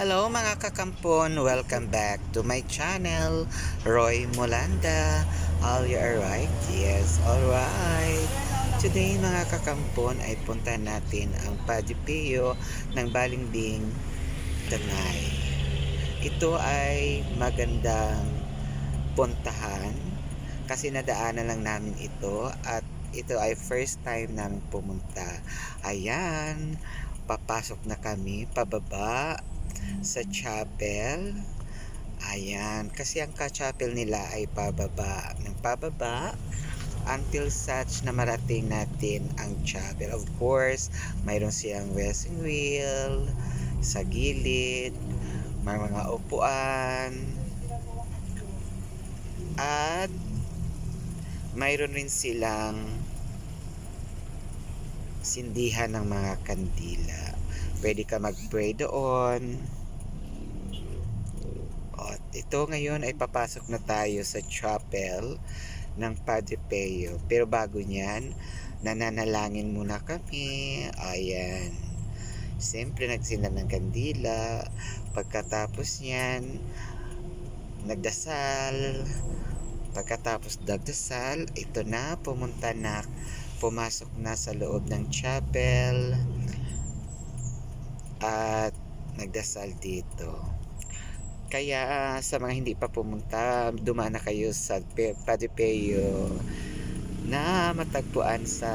Hello mga kakampon, welcome back to my channel, Roy Molanda. All you alright? Yes, alright. Today mga kakampon ay punta natin ang Padipeo ng Balingbing, Tanay. Ito ay magandang puntahan kasi nadaanan lang namin ito at ito ay first time namin pumunta. Ayan, papasok na kami pababa sa chapel. Ayan, kasi ang ka-chapel nila ay pababa. Ng pababa until such na marating natin ang chapel. Of course, mayroon siyang wrestling wheel sa gilid, may mga upuan, at mayroon rin silang sindihan ng mga kandila. Pwede ka mag-pray doon. At ito ngayon ay papasok na tayo sa chapel ng Padre Pio. Pero bago niyan, nananalangin muna kami. Ayan. Siyempre nagsinam ng kandila. Pagkatapos niyan, nagdasal. Pagkatapos nagdasal, ito na, pumunta na, pumasok na sa loob ng chapel at nagdasal dito. Kaya sa mga hindi pa pumunta, dumaan na kayo sa Padre Pio na matagpuan sa